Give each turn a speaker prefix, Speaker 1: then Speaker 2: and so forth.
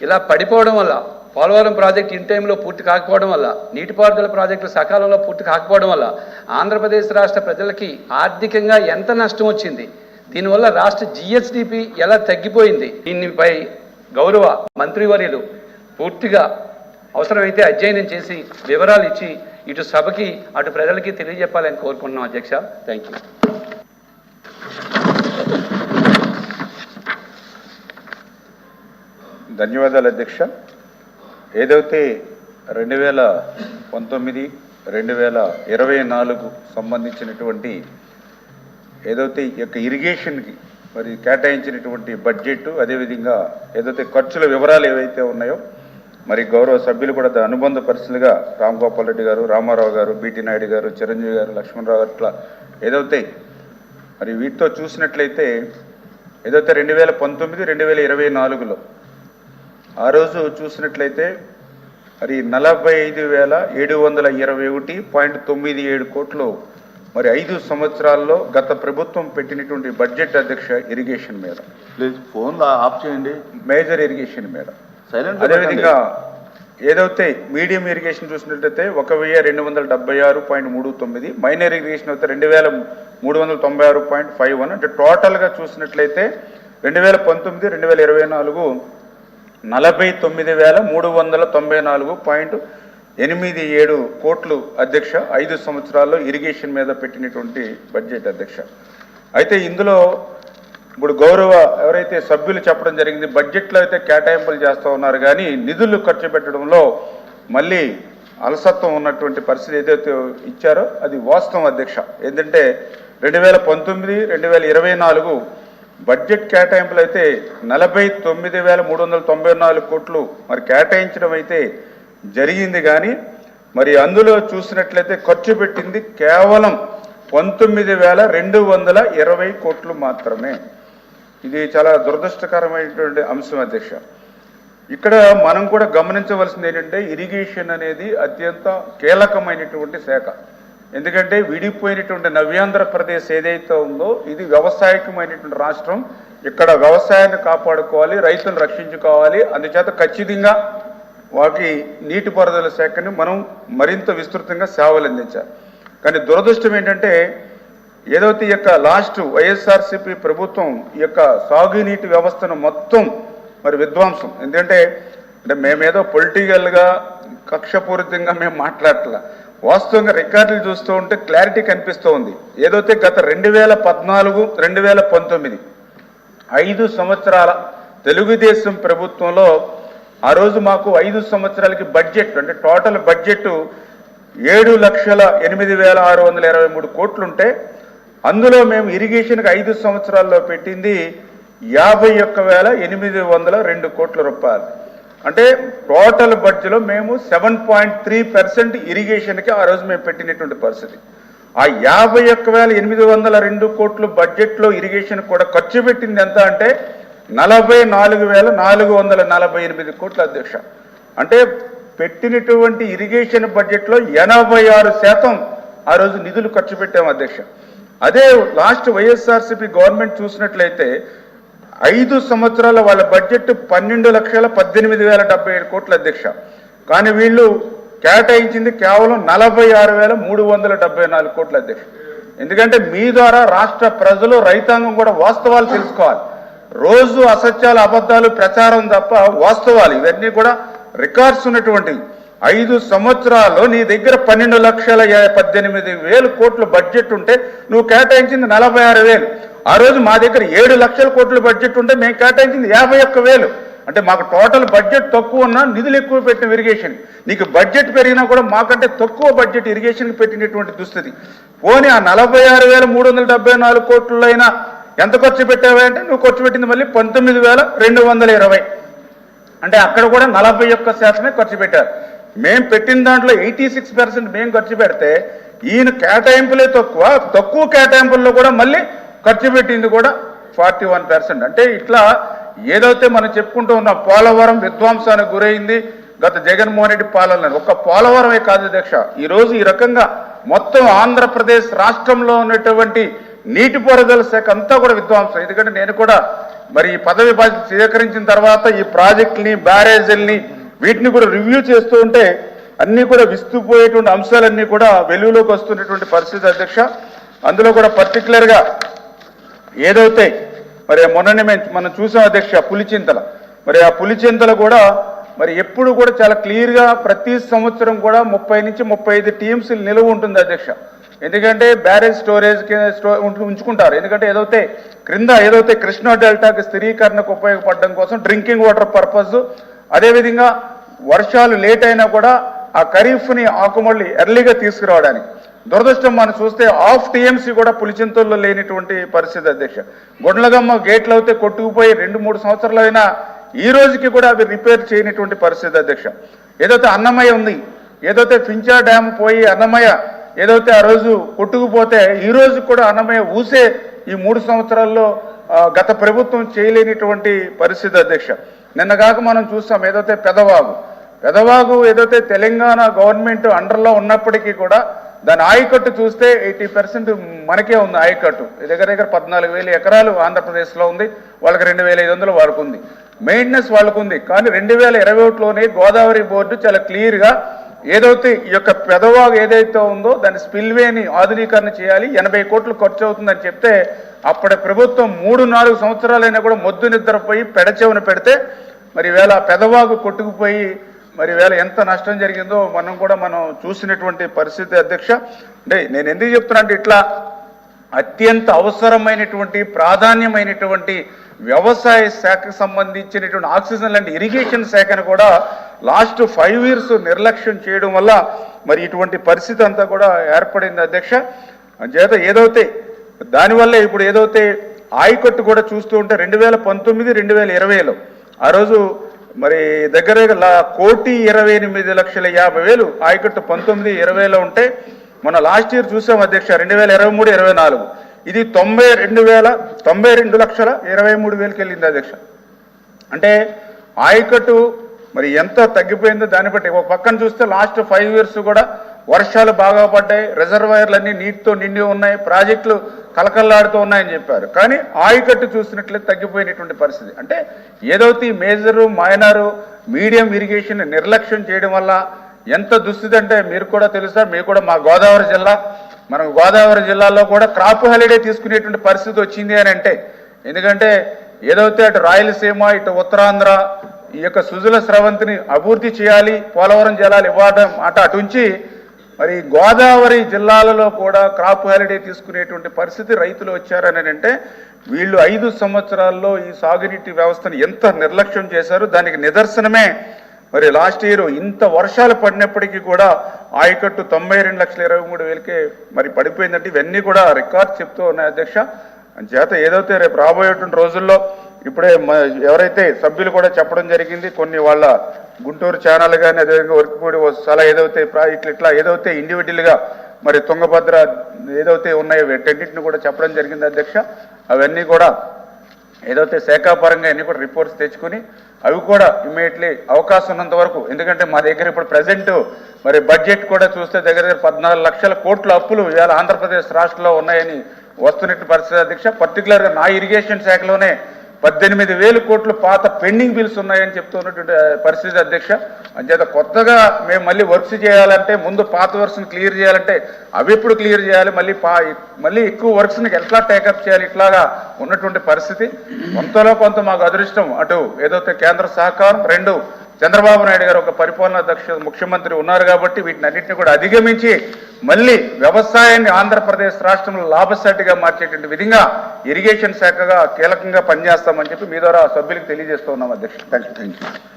Speaker 1: ఇలా పడిపోవడం వల్ల పోలవరం ప్రాజెక్ట్ ఇన్ టైంలో పూర్తి కాకపోవడం వల్ల నీటిపారుదల ప్రాజెక్టులు సకాలంలో పూర్తి కాకపోవడం వల్ల ఆంధ్రప్రదేశ్ రాష్ట్ర ప్రజలకి ఆర్థికంగా ఎంత నష్టం వచ్చింది? దీనివల్ల రాష్ట్ర జిఎస్డిపి ఎలా తగ్గిపోయింది? దీనిపై గౌరవ మంత్రివర్యులు పూర్తిగా అవసరమైతే అధ్యయనం చేసి వివరాలు ఇచ్చి ఇటు సభకి అటు ప్రజలకి తెలియజెప్పాలని కోరుకుంటున్నాం అధ్యక్ష. థ్యాంక్ యూ
Speaker 2: ధన్యవాదాలు అధ్యక్ష. ఏదైతే రెండు వేల పంతొమ్మిది రెండు వేల ఇరవై నాలుగు సంబంధించినటువంటి ఏదైతే ఈ యొక్క ఇరిగేషన్కి మరి కేటాయించినటువంటి బడ్జెట్ అదేవిధంగా ఏదైతే ఖర్చుల వివరాలు ఏవైతే ఉన్నాయో మరి గౌరవ సభ్యులు కూడా అనుబంధ పరిస్థితులుగా రామ్ గోపాల్ రెడ్డి గారు రామారావు గారు బీటీ నాయుడు గారు చిరంజీవి గారు లక్ష్మణరావు అట్లా ఏదైతే మరి వీటితో చూసినట్లయితే ఏదైతే రెండు వేల పంతొమ్మిది రెండు వేల ఇరవై నాలుగులో ఆ రోజు చూసినట్లయితే మరి నలభై ఐదు వేల ఏడు వందల ఇరవై ఒకటి పాయింట్ తొమ్మిది ఏడు కోట్లు. మరి ఐదు సంవత్సరాల్లో గత ప్రభుత్వం పెట్టినటువంటి బడ్జెట్ అధ్యక్ష ఇరిగేషన్ మీద
Speaker 3: ప్లీజ్ ఫోన్ ఆఫ్ చేయండి.
Speaker 2: మేజర్ ఇరిగేషన్ మీద
Speaker 3: సైలెంట్
Speaker 2: అదేవిధంగా ఏదైతే మీడియం ఇరిగేషన్ చూసినట్లయితే ఒక వెయ్యి రెండు వందల డెబ్బై ఆరు పాయింట్ మూడు తొమ్మిది మైనర్ ఇరిగేషన్ అయితే రెండు వేల మూడు వందల తొంభై ఆరు పాయింట్ ఫైవ్ వన్. అంటే టోటల్గా చూసినట్లయితే రెండు వేల పంతొమ్మిది రెండు వేల ఇరవై నాలుగు నలభై తొమ్మిది వేల మూడు వందల తొంభై నాలుగు పాయింట్ ఎనిమిది ఏడు కోట్లు అధ్యక్ష. ఐదు సంవత్సరాల్లో ఇరిగేషన్ మీద పెట్టినటువంటి బడ్జెట్ అధ్యక్ష. అయితే ఇందులో ఇప్పుడు గౌరవ ఎవరైతే సభ్యులు చెప్పడం జరిగింది బడ్జెట్లో అయితే కేటాయింపులు చేస్తూ ఉన్నారు. కానీ నిధులు ఖర్చు పెట్టడంలో మళ్ళీ అలసత్వం ఉన్నటువంటి పరిస్థితి ఏదైతే ఇచ్చారో అది వాస్తవం అధ్యక్ష. ఏంటంటే రెండు వేల పంతొమ్మిది రెండు వేల ఇరవై నాలుగు బడ్జెట్ కేటాయింపులు అయితే నలభై తొమ్మిది వేల మూడు వందల తొంభై నాలుగు కోట్లు మరి కేటాయించడం అయితే జరిగింది కానీ మరి అందులో చూసినట్లయితే ఖర్చు పెట్టింది కేవలం పంతొమ్మిది వేల రెండు వందల ఇరవై కోట్లు మాత్రమే. ఇది చాలా దురదృష్టకరమైనటువంటి అంశం అధ్యక్ష. ఇక్కడ మనం కూడా గమనించవలసింది ఏంటంటే ఇరిగేషన్ అనేది అత్యంత కీలకమైనటువంటి శాఖ. ఎందుకంటే విడిపోయినటువంటి నవ్యాంధ్రప్రదేశ్ ఏదైతే ఉందో ఇది వ్యవసాయకమైనటువంటి రాష్ట్రం. ఇక్కడ వ్యవసాయాన్ని కాపాడుకోవాలి రైతులను రక్షించుకోవాలి. అందుచేత ఖచ్చితంగా వాటి నీటిపారుదల శాఖని మనం మరింత విస్తృతంగా సేవలు అందించాలి. కానీ దురదృష్టం ఏంటంటే ఏదైతే ఈ యొక్క లాస్ట్ వైఎస్ఆర్సీపీ ప్రభుత్వం ఈ యొక్క సాగునీటి వ్యవస్థను మొత్తం మరి విధ్వంసం. ఎందుకంటే అంటే మేమేదో పొలిటికల్గా కక్షపూరితంగా మేము మాట్లాడట్లా. వాస్తవంగా రికార్డులు చూస్తూ ఉంటే క్లారిటీ కనిపిస్తూ ఉంది. ఏదైతే గత రెండు వేల పద్నాలుగు రెండు వేల పంతొమ్మిది ఐదు సంవత్సరాల తెలుగుదేశం ప్రభుత్వంలో ఆ రోజు మాకు ఐదు సంవత్సరాలకి బడ్జెట్ అంటే టోటల్ బడ్జెట్ ఏడు లక్షల ఎనిమిది వేల ఆరు వందల ఇరవై మూడు కోట్లుంటే అందులో మేము ఇరిగేషన్కి ఐదు సంవత్సరాల్లో పెట్టింది యాభై ఒక్క వేల ఎనిమిది వందల రెండు కోట్ల రూపాయలు. అంటే టోటల్ బడ్జెట్లో మేము సెవెన్ పాయింట్ త్రీ పర్సెంట్ ఇరిగేషన్కి ఆ రోజు మేము పెట్టినటువంటి పరిస్థితి. ఆ యాభై ఒక్క వేల ఎనిమిది వందల రెండు కోట్లు బడ్జెట్లో ఇరిగేషన్ కూడా ఖర్చు పెట్టింది ఎంత అంటే నలభై నాలుగు వేల నాలుగు వందల నలభై ఎనిమిది కోట్ల అధ్యక్ష. అంటే పెట్టినటువంటి ఇరిగేషన్ బడ్జెట్లో ఎనభై ఆరు శాతం ఆ రోజు నిధులు ఖర్చు పెట్టాము అధ్యక్ష. అదే లాస్ట్ వైఎస్ఆర్సీపీ గవర్నమెంట్ చూసినట్లయితే ఐదు సంవత్సరాల వాళ్ళ బడ్జెట్ పన్నెండు లక్షల పద్దెనిమిది వేల డెబ్బై ఏడు కోట్ల అధ్యక్ష. కానీ వీళ్ళు కేటాయించింది కేవలం నలభై ఆరు వేల మూడు వందల డెబ్బై నాలుగు కోట్ల అధ్యక్ష. ఎందుకంటే మీ ద్వారా రాష్ట్ర ప్రజలు రైతాంగం కూడా వాస్తవాలు తెలుసుకోవాలి. రోజు అసత్యాలు అబద్ధాలు ప్రచారం తప్ప వాస్తవాలు ఇవన్నీ కూడా రికార్డ్స్ ఉన్నటువంటివి. ఐదు సంవత్సరాల్లో నీ దగ్గర పన్నెండు లక్షల పద్దెనిమిది వేలు కోట్ల బడ్జెట్ ఉంటే నువ్వు కేటాయించింది నలభై ఆరు వేలు. ఆ రోజు మా దగ్గర ఏడు లక్షల కోట్ల బడ్జెట్ ఉంటే మేము కేటాయించింది యాభై ఒక్క వేలు. అంటే మాకు టోటల్ బడ్జెట్ తక్కువ ఉన్నా నిధులు ఎక్కువ పెట్టిన ఇరిగేషన్. నీకు బడ్జెట్ పెరిగినా కూడా మాకంటే తక్కువ బడ్జెట్ ఇరిగేషన్కి పెట్టినటువంటి దుస్థితి. పోనీ ఆ నలభై ఆరు వేల మూడు వందల డెబ్బై నాలుగు కోట్లలో అయినా ఎంత ఖర్చు పెట్టావా అంటే నువ్వు ఖర్చు పెట్టింది మళ్ళీ పంతొమ్మిది వేల రెండు వందల ఇరవై. అంటే అక్కడ కూడా నలభై ఒక్క శాతమే ఖర్చు పెట్టారు. మేము పెట్టిన దాంట్లో ఎయిటీ సిక్స్ పర్సెంట్ మేము ఖర్చు పెడితే ఈయన కేటాయింపులే తక్కువ తక్కువ కేటాయింపుల్లో కూడా మళ్ళీ ఖర్చు పెట్టింది కూడా ఫార్టీ వన్ పర్సెంట్. అంటే ఇట్లా ఏదైతే మనం చెప్పుకుంటూ ఉన్న పోలవరం విధ్వంసానికి గురైంది గత జగన్మోహన్ రెడ్డి పాలన ఒక్క పోలవరమే కాదు అధ్యక్ష ఈరోజు ఈ రకంగా మొత్తం ఆంధ్రప్రదేశ్ రాష్ట్రంలో ఉన్నటువంటి నీటిపారుదల శాఖ అంతా కూడా విధ్వంసం. ఎందుకంటే నేను కూడా మరి ఈ పదవి బాధ్యత స్వీకరించిన తర్వాత ఈ ప్రాజెక్టుని బ్యారేజీల్ని వీటిని కూడా రివ్యూ చేస్తూ ఉంటే అన్ని కూడా విస్తుపోయేటువంటి అంశాలన్నీ కూడా వెలుగులోకి వస్తున్నటువంటి పరిస్థితి అధ్యక్ష. అందులో కూడా పర్టికులర్గా ఏదైతే మరి మొన్ననే మేము మనం చూసాం అధ్యక్ష పులిచింతల మరి ఆ పులిచింతల కూడా మరి ఎప్పుడు కూడా చాలా క్లియర్గా ప్రతి సంవత్సరం కూడా ముప్పై నుంచి ముప్పై ఐదు టీమ్స్ నిలువ ఉంటుంది అధ్యక్ష. ఎందుకంటే బ్యారేజ్ స్టోరేజ్ ఉంచుకుంటారు. ఎందుకంటే ఏదైతే క్రింద ఏదైతే కృష్ణా డెల్టాకి స్థిరీకరణకు ఉపయోగపడడం కోసం డ్రింకింగ్ వాటర్ పర్పస్ అదేవిధంగా వర్షాలు లేట్ అయినా కూడా ఆ ఖరీఫ్ని ఆకుమళ్ళి ఎర్లీగా తీసుకురావడానికి. దురదృష్టం మనం చూస్తే ఆఫ్ టీఎంసీ కూడా పులిచింతల్లో లేనిటువంటి పరిస్థితి అధ్యక్ష. గుండ్లగమ్మ గేట్లు అయితే కొట్టుకుపోయి రెండు మూడు సంవత్సరాలు అయినా ఈ రోజుకి కూడా అవి రిపేర్ చేయనటువంటి పరిస్థితి అధ్యక్ష. ఏదైతే అన్నమయ్య ఉంది ఏదైతే ఫించా డ్యామ్ పోయి అన్నమయ్య ఏదైతే ఆ రోజు కొట్టుకుపోతే ఈ రోజు కూడా అన్నమయ్య ఊసే ఈ మూడు సంవత్సరాల్లో గత ప్రభుత్వం చేయలేనిటువంటి పరిస్థితి అధ్యక్ష. నిన్న కాక మనం చూస్తాం ఏదైతే పెదవాగు. పెదవాగు ఏదైతే తెలంగాణ గవర్నమెంట్ అండర్లో ఉన్నప్పటికీ కూడా దాని ఆయకట్టు చూస్తే ఎయిటీ పర్సెంట్ మనకే ఉంది ఆయకట్టు. దగ్గర దగ్గర పద్నాలుగు వేల ఎకరాలు ఆంధ్రప్రదేశ్లో ఉంది. వాళ్ళకి రెండు వేల ఐదు వందలు వాళ్ళకు ఉంది మెయింటెనెన్స్ వాళ్ళకు ఉంది కానీ రెండు వేల ఇరవై ఒకటిలోనే గోదావరి బోర్డు చాలా క్లియర్గా ఏదైతే ఈ యొక్క పెదవాగు ఏదైతే ఉందో దాని స్పిల్వేని ఆధునీకరణ చేయాలి. ఎనభై కోట్లు ఖర్చు అవుతుందని చెప్తే అప్పటి ప్రభుత్వం మూడు నాలుగు సంవత్సరాలైనా కూడా మొద్దు నిద్రపోయి పెడచెవున పెడితే మరి వేళ పెదవాగు కొట్టుకుపోయి మరి వేళ ఎంత నష్టం జరిగిందో మనం కూడా మనం చూసినటువంటి పరిస్థితి అధ్యక్ష. అంటే నేను ఎందుకు చెప్తున్నా అంటే ఇట్లా అత్యంత అవసరమైనటువంటి ప్రాధాన్యమైనటువంటి వ్యవసాయ శాఖకు సంబంధించినటువంటి ఆక్సిజన్ లాంటి ఇరిగేషన్ శాఖను కూడా లాస్ట్ ఫైవ్ ఇయర్స్ నిర్లక్ష్యం చేయడం వల్ల మరి ఇటువంటి పరిస్థితి అంతా కూడా ఏర్పడింది అధ్యక్ష. చేత ఏదైతే దానివల్ల ఇప్పుడు ఏదైతే ఆయకట్టు కూడా చూస్తూ ఉంటే రెండు వేల పంతొమ్మిది రెండు వేల ఇరవైలో ఆ రోజు మరి దగ్గర లా- కోటి ఇరవై ఎనిమిది లక్షల యాభై వేలు. ఆయకట్టు పంతొమ్మిది ఇరవైలో ఉంటే మన లాస్ట్ ఇయర్ చూసాం అధ్యక్ష రెండు వేల ఇరవై మూడు ఇరవై నాలుగు. ఇది తొంభై రెండు వేల తొంభై రెండు లక్షల ఇరవై మూడు వేలకి వెళ్ళింది అధ్యక్ష. అంటే ఆయకట్టు మరి ఎంత తగ్గిపోయిందో దాన్ని బట్టి. ఒక పక్కన చూస్తే లాస్ట్ ఫైవ్ ఇయర్స్ కూడా వర్షాలు బాగా పడ్డాయి రిజర్వాయర్లన్నీ నీటితో నిండి ఉన్నాయి ప్రాజెక్టులు కలకల్లాడుతూ ఉన్నాయని చెప్పారు. కానీ ఆయకట్టు చూసినట్లయితే తగ్గిపోయినటువంటి పరిస్థితి. అంటే ఏదైతే మేజరు మైనరు మీడియం ఇరిగేషన్ నిర్లక్ష్యం చేయడం వల్ల ఎంత దుస్థితి అంటే మీరు కూడా తెలుసా మీరు కూడా మా గోదావరి జిల్లా మనం గోదావరి జిల్లాలో కూడా క్రాప్ హాలిడే తీసుకునేటువంటి పరిస్థితి వచ్చింది అని అంటే ఎందుకంటే ఏదైతే అటు రాయలసీమ ఇటు ఉత్తరాంధ్ర ఈ యొక్క సుజుల స్రవంతిని అభివృద్ధి చేయాలి పోలవరం జలాలు ఇవ్వడం అటు అటుంచి మరి గోదావరి జిల్లాలలో కూడా క్రాప్ హాలిడే తీసుకునేటువంటి పరిస్థితి రైతులు వచ్చారని అంటే వీళ్ళు ఐదు సంవత్సరాల్లో ఈ సాగునీటి వ్యవస్థను ఎంత నిర్లక్ష్యం చేశారు దానికి నిదర్శనమే మరి లాస్ట్ ఇయర్ ఇంత వర్షాలు పడినప్పటికీ కూడా ఆయకట్టు తొంభై రెండు లక్షల ఇరవై మూడు వేలకే మరి పడిపోయిందంటే ఇవన్నీ కూడా రికార్డ్ చెప్తూ ఉన్నాయి అధ్యక్ష. చేత ఏదైతే రేపు రాబోయేటువంటి రోజుల్లో ఇప్పుడే ఎవరైతే సభ్యులు కూడా చెప్పడం జరిగింది కొన్ని వాళ్ళ గుంటూరు ఛానల్ కానీ అదేవిధంగా వర్కిపూడి చాలా ఏదైతే ఇట్లా ఇట్లా ఏదైతే ఇండివిజువల్గా మరి తుంగభద్ర ఏదైతే ఉన్నాయో వీటన్నిటిని కూడా చెప్పడం జరిగింది అధ్యక్ష. అవన్నీ కూడా ఏదైతే శాఖాపరంగా అన్ని కూడా రిపోర్ట్స్ తెచ్చుకుని అవి కూడా ఇమీడియట్లీ అవకాశం ఉన్నంత వరకు ఎందుకంటే మా దగ్గర ఇప్పుడు ప్రజెంట్ మరి బడ్జెట్ కూడా చూస్తే దగ్గర దగ్గర పద్నాలుగు లక్షల కోట్ల అప్పులు ఇవాళ ఆంధ్రప్రదేశ్ రాష్ట్రంలో ఉన్నాయని వస్తున్నట్టు పరిస్థితి అధ్యక్ష. పర్టికులర్గా నా ఇరిగేషన్ శాఖలోనే పద్దెనిమిది వేలు కోట్లు పాత పెండింగ్ బిల్స్ ఉన్నాయని చెప్తున్నటువంటి పరిస్థితి అధ్యక్ష. అంచేత కొత్తగా మేము మళ్ళీ వర్క్స్ చేయాలంటే ముందు పాత వర్క్స్ని క్లియర్ చేయాలంటే అవి ఎప్పుడు క్లియర్ చేయాలి? మళ్ళీ పా మళ్ళీ ఎక్కువ వర్క్స్ని ఎట్లా టేకప్ చేయాలి? ఇట్లాగా ఉన్నటువంటి పరిస్థితి. కొంతలో కొంత మాకు అదృష్టం. అటు ఏదైతే కేంద్ర సహకారం రెండు చంద్రబాబు నాయుడు గారు ఒక పరిపాలనా దక్ష ముఖ్యమంత్రి ఉన్నారు కాబట్టి వీటిని అన్నింటినీ కూడా అధిగమించి మళ్ళీ వ్యవసాయాన్ని ఆంధ్రప్రదేశ్ రాష్ట్రంలో లాభసాటిగా మార్చేటువంటి విధంగా ఇరిగేషన్ శాఖగా కీలకంగా పనిచేస్తామని చెప్పి మీ ద్వారా సభ్యులకు తెలియజేస్తూ ఉన్నాం అధ్యక్ష థ్యాంక్ యూ థ్యాంక్ యూ